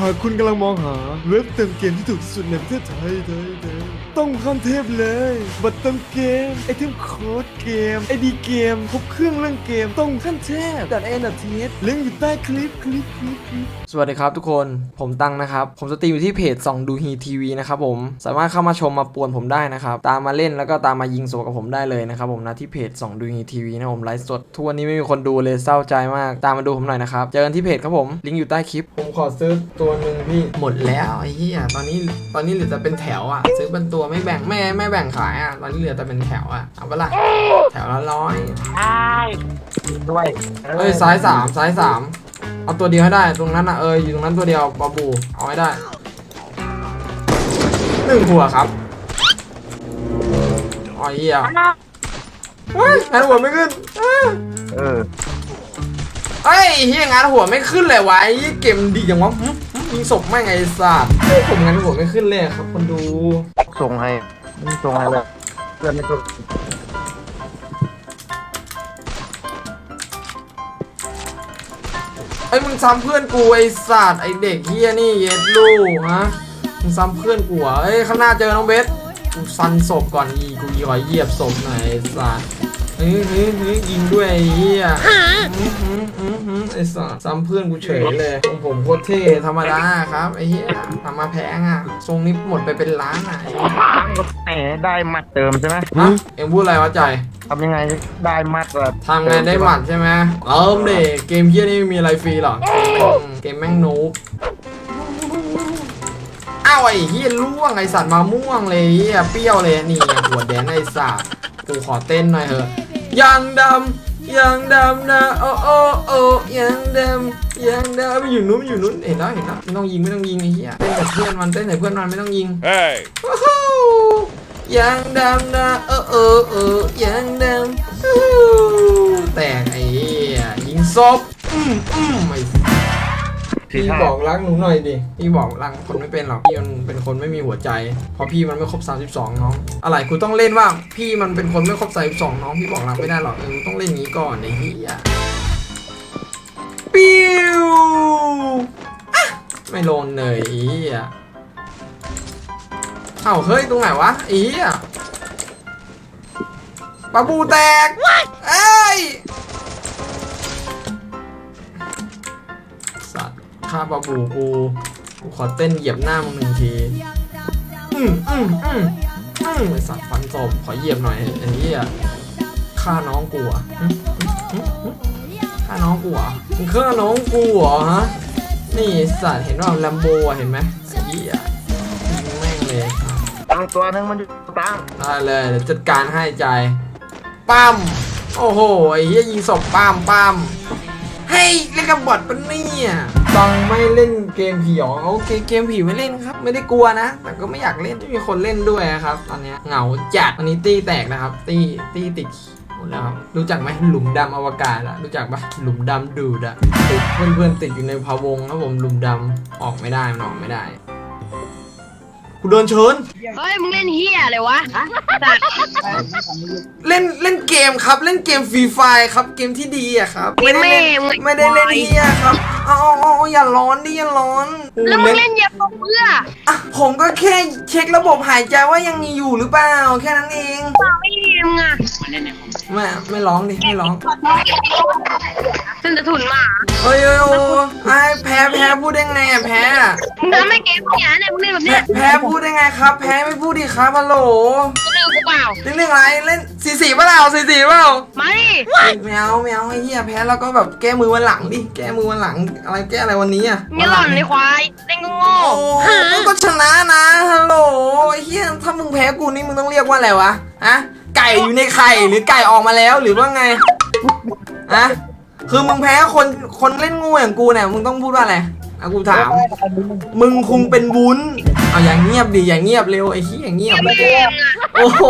หากคุณกำลังมองหาเว็บเติมเกมที่ถูกสุดในประเทศไทยไทยไทยต้องขั้นเทพเลย บัตรเติมเกม ไอเทมโค้ดเกม ไอดีเกม ครบเครื่องเรื่องเกม ต้องขั้นเทพดัดเอ็นดัดเทสลิงก์อยู่ใต้คลิปคลิปคลิปคลิป วัสดีครับทุกคนผมตังนะครับ ผมสตรีมอยู่ที่เพจส่องดูฮีทีวีนะครับผมสามารถเข้ามาชมมาป่วนผมได้นะครับตามมาเล่นแล้วก็ตามมายิงโซกับผมได้เลยนะครับผมนะที่เพจส่องดูฮีทีวีนะผมไลฟ์สดทุกวันนี้ไม่มีคนดูเลยเศร้าใจมากตามมาดูผมหน่อยนะครับเจอกันที่เพจครับผมลิงก์อยู่ใต้คลิป ผมขอซื้อตัวหนึ่งพี่หมดแล้วไอ้เหี้ยตอนนี้ตอนนี้เหลือแต่เป็นแถวอะซื้อเป็นตัวไม่แบ่งไม่ไม่แบ่งขายอะตอนนี้เหลือแต่เป็นแถวอะเอาปะล่ะแถวละร้อยใช่ด้วยเอ้ยซ้ายสามซ้ายสาม เอาตัวเดียวให้ได้ ตรงนั้นอะเอออยู่ตรงนั้นตัวเดียวบาบู เอาให้ได้หนึ่งหัวครับอ๋อเหี้ยเฮ้ยงานหัวไม่ขึ้นเอ้ยเออเฮ้ยเฮียงานหัวไม่ขึ้นเลยวะไอ้เหี้ยเกมดีจังวะหึหึยิงศพไม่งไงไอ้สัตว์เฮ้ยผมงานหัวไม่ขึ้นเลยครับคนดู ส่งให้ส่งให้เลยเพื่อนไม่ต้อ ไอ้ยมึงซ้ำเพื่อนกูไอ้สัตว์ไอ้เด็กเฮียนี่เย็ดลูกฮะมึงซ้ำเพื่อนกูเหรอเอ้ยข้างหน้าเจอน้องเบสกูซันศพก่อนอีกูขอเหยียบศพหน่อยไอ้สัตว์เฮ้ยเฮ้ยเฮ้ยยิงด้วยไอ้เฮียอื้อหืออื้อหือไอ้สัตว์ซ้ำเพื่อนกูเฉยเลยของผมโคตรเท่ธรรมดาครับไอ้เฮียทำมาแพงอะทรงนี้หมดไปเป็นล้านอะไอ้เหี้ยแหมได้มัดเติมใช่ไหมฮะเอ็งพูดอะไรวะใจอย ทำยังไงได้มัดแบบทำไงได้หมัดใช่ไหมเอิมเด็เกมเฮียนี่ไม่มีอะไรฟรีหรอกเกมแม่งนูบอ้าวไอ้เฮียล่วงไอสัตว์มาม่วงเลยเฮียเปรี้ยวเลยนี่ไงหัวแดงไอสัตว์กูขอเต้นหน่อยเถอะยังดำยังดำนะโอ้โอ้โอ้ยังดำยังดำอยู่นู้นอยู่นู้นเห็นแล้วเห็นแล้วไม่ต้องยิงไม่ต้องยิงไอ้เฮียเต้นกับเพื่อนมันเต้นกับเพื่อนมันไม่ต้องยิง Hey! โอ้โหยังดำนะโอ้โอ้โอ้ยังดำอู้แตกไอ้เฮียยิงศพอืมอืมไอ้สี่พี่ห้าบอกรักหนูหน่อยดิ พี่บอกรักคนไม่เป็นหรอก พี่มันเป็นคนไม่มีหัวใจ เพราะพี่มันไม่ครบ 32 น้อง อะไรกูต้องเล่นว่า พี่มันเป็นคนไม่ครบ 32 น้อง พี่บอกรักไม่ได้หรอกเออกูต้องเล่นงี้ก่อนไอ้เหี้ยปิ้วอะไม่ลงเลยไอ้เหี้ย เอ้าเฮ้ยตรงไหนวะไอ้เหี้ยปลาบูแตกเอ้ยสัตว์ฆ่าปลาบูกูกูขอเต้นเหยียบหน้ามึงหนึ่งทีอืมอืมอืมอืมไอสัตว์ฟันศพขอเหยียบหน่อยไอ้เหี้ยฆ่าน้องกูอะหึหึหึฆ่าน้องกูอะมึงฆ่าน้องกูเหรอฮะนี่ไอ้สัตว์เห็นว่าแลมโบอะเห็นไหมไอ้เหี้ยยิงแม่งเลย ตังตัวหนึงมันอยู่ตังได้เลยเดี๋ยวจัดการให้ใจ ปั้ม โอ้โห ไอ้เหี้ยยิงศพปั้มปั้มเฮ้ยเล่นกับบอทปะเนี่ยตังไม่เล่นเกมผีหรอโอเคเกมผีไม่เล่นครับ ไม่ได้กลัวนะ แต่ก็ไม่อยากเล่นไม่มีคนเล่นด้วยนะครับ ตอนเนี้ยเหงาจัดวันนี้ตีแตกนะครับ ตีตีติดหมดแล้วครับรู้จักไหมหลุมดำอวกาศอะรู้จักปะหลุมดำดูดอะติดเพื่อนๆติดอยู่ในพะวงครับผมหลุมดำออกไม่ได้มันออกไม่ได้ กูโดนเชิญ เฮ้ย มึงเล่นเฮียอะไรวะสัตว์เล่นเล่นเกมครับเล่นเกมฟรีไฟครับเกมที่ดีอะครับเกมได้แม่เล่นมึงไม่ได้เล่นเฮียครับเอาเอาเอาเอาอย่าร้อนดิอย่าร้อนโอ้แล้วมึงเล่เล่นนเหยียบเพื่ออะผมก็แค่เช็คระบบหายใจว่ายังมีอยู่หรือเปล่าแค่นั้นเองไม่เล่นมึงอะ ไม่ไม่ร้องดิไม่ร้องซึ่งจะถุนหมาเอ้ยเอ้ยโอ้ไอ้แพ้แพ้พูดได้ไงอะแพ้อะมึงทำให้เกมเนี้ยเนี่ยมึงเล่นแบบแพ้เนี้ยแพ้พูดได้ไงครับ แพ้ไม่พูดดิครับฮัลโหลจะดื้อกูเปล่าเรื่องเรื่องอะไรเล่นสี่สี่เปล่าสี่สี่เปล่ามาดิไม่เอาไม่เอาไอ้เหี้ยแพ้แล้วก็แบบแก้มือวันหลังดิแก้มือวันหลังอะไรแก้อะไรวันนี้อะมึงอย่าหล่อนเลยควายเล่นก็โง่โอ้มึงก็ชนะนะฮัลโหลไอ้เฮียถ้ามึงแพ้กูนี่มึงต้องเรียกว่าอะไรวะฮะไก่อยู่ในไข่หรือไก่ออกมาแล้วหรือว่าไงฮะคือมึงแพ้คนคนเล่นงูอย่างกูเนี่ยมึงต้องพูดว่าอะไรอะกูถาม มึงคงเป็นวุ้นเอาอย่างเงียบดิอย่างเงียบเร็วไอ้เฮียอย่างเงียบไม่เล่นอะโอ้โห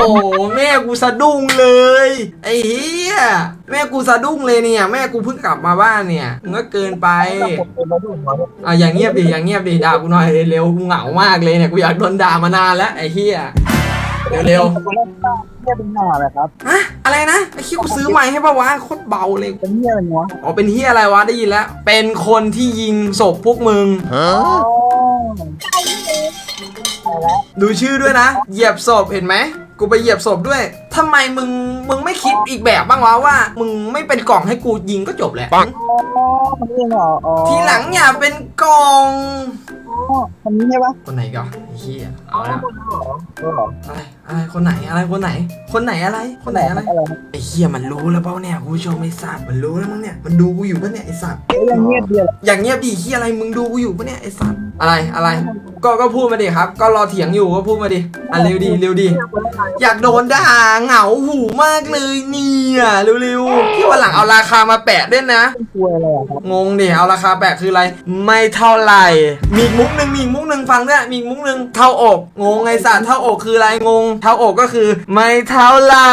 แม่กูสะดุ้งเลย ไอ้เฮียแม่กูสะดุ้งเลยเนี่ย แม่กูเพิ่งกลับมาบ้านเนี่ยมึงก็เกินไปอะอย่างเงียบดิอย่างเงียบดิด่ากูหน่อยเร็วกูเหงามากเลยเนี่ยกูอยากโดนด่ามานานแล้วไอ้เหี้ย เร็วเนี่ยเป็นหน้าอะไรครับๆฮะอะไรนะไอ้คิวซื้อใหม่ให้ปะวะโคตรเบาเลยเป็นเนี่ยอะไรวะอ๋อเป็นเฮียอะไรวะได้ยินแล้ว เป็นคนที่ยิงศพพวกมึง อ๋อดูชื่อด้วยนะ เหยียบศพเห็นไหม กูไปเหยียบศพด้วยทำไมมึง มึงไม่คิดอีกแบบบ้างวะว่า มึงไม่เป็นกล่องให้กูยิงก็จบแหละอ๋อคนนี้เหรออ๋อทีหลังอย่าเป็นกล่อง อ๋อคนนี้ใช่ปะคนไหนก่อนไอ้เฮียเอาละเออเหรออะไรอะไรคนไหนอะไรคนไหน คนไหนอะไร คนไหนอะไรอะไรครับไอ้เฮียมันรู้แล้วเปล่าเนี่ยคุณผู้ชมไอ้สัตว์มันรู้แล้วมั้งเนี่ยมันดูกูอยู่ปะเนี่ยไอ้สัตว์เอ้ยยังเงียบเดียวอย่างเงียบดีเฮียอะไรมึงดูกูอยู่ปะเนี่ยไอ้สัตว์ อะไรอะไร ก็ก็พูดมาดิครับ ก็รอเถียงอยู่ก็พูดมาดิอะเร็วดีเร็วดี อยากโดนด่าเหงาหูมากเลยเนี่ยเร็วๆพี่วันหลังเอาราคามาแปะด้วยนะ กลัวอะไรอะครับงงดิเอาราคาแปะคืออะไร ไม่เท่าไหร่ มีอีกมุกหนึ่งมีอีกมุกหนึ่งฟังด้วยมีอีกมุกหนึ่งเท่าอกงงไงสัตว์เท่าอกคืออะไรงง เท่าอกก็คือ ไม่เท่าไหร่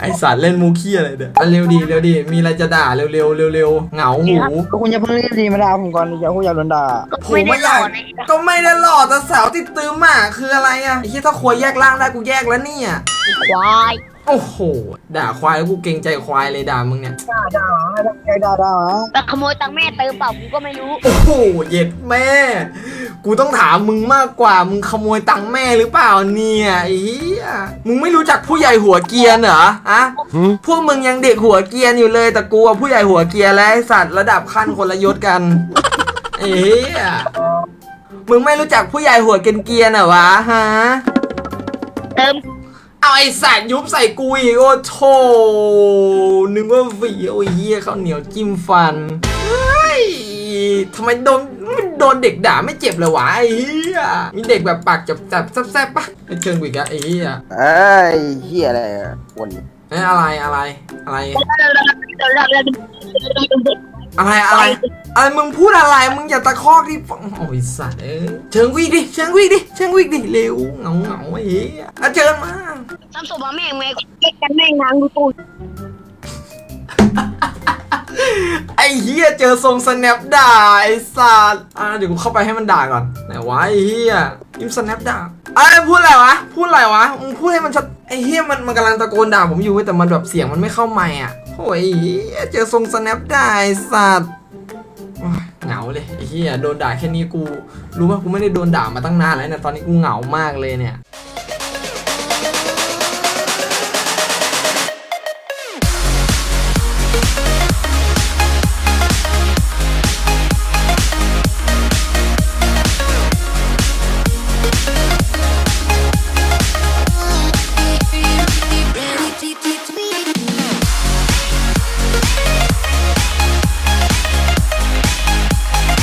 ไอสัตว์เล่นมูขี้อะไรเด้ออะเร็วดีเร็วดีมีอะไรจะด่าเร็วเร็วเร็วเร็วๆเหงาหูก็คุณจะเพิ่งรีบดีมาด่าผมก่อนอย่าคุณอย่าโดนด่าผมไม่อยากก็ไม่ได้หล่อแต่สาวติดตืมอะคืออะไรอะไอ้ที่ถ้าควายแยกร่างได้กูแยกแล้วเนี่ยควายโอ้โห ด่าควายแล้วกูเกรงใจควายเลยด่ามึงเนี่ย ด่าด่าใครด่าด่ามาแต่ขโมยตังค์แม่เติมเปล่ากูก็ไม่รู้ โอ้โห เย็ดแม่ กูต้องถามมึงมากกว่า มึงขโมยตังค์แม่หรือเปล่าเนี่ยไอ้เหี้ยมึงไม่รู้จักผู้ใหญ่หัวเกรียนเหรออะพวกมึงยังเด็กหัวเกรียนอยู่เลยแต่กูอะผู้ใหญ่หัวเกรียนและไอ้สัตว์ระดับขั้นคนละยศกันไอ้เหี้ยมึงไม่รู้จักผู้ใหญ่หัวเกรียนๆเหรอวะฮะเติมเอาไอ้สัตว์ยุบใส่กูอีกโอ้โถนึกว่าฝีโอ้ยเหี้ยข้าวเหนียวจิ้มฟันเฮ้ย ทำไมโดนมันโดนเด็กด่าไม่เจ็บเลยวะไอ้เหี้ยมีเด็กแบบปากจับจับแซ่บๆปะไปเชิญกูอีกแล้วไอ้เหี้ยเอ้ยเฮียอะไรอะวนเอ้ยอะไรอะไรอะไร อะไรอะไรอะไรมึงพูดอะไรมึงอย่าตะคอกดิฟังโอ้ยสัตว์เอ้ยเชิญกูอีกดิเชิญกูอีกดิเชิญกูอีกดิเร็วเหงาเหงาๆไอ้เหี้ยอะเชิญมาซ้ำศพมาแม่งแม่งเก็กกันแม่งนางดูตูน ไอ้เฮียเจอทรงสแนปด่าไอ้สัตว์อะเดี๋ยวกูเข้าไปให้มันด่าก่อนไหนวะไอ้เฮียยิ้มสแนปด่าไอ้พูดอะไรวะพูดอะไรวะมึงพูดให้มันชัดไอ้เฮียมันมันกำลังตะโกนด่าผมอยู่เว้ยแต่มันแบบเสียงมันไม่เข้าไมค์อะโอ้ยเฮียเจอทรงสแนปด่าไอ้สัตว์เหงาเลยไอ้เฮียโดนด่าแค่นี้กู รู้ป่ะกูไม่ได้โดนด่ามาตั้งนานแล้วเนี่ยตอนนี้กูเหงามากเลยเนี่ย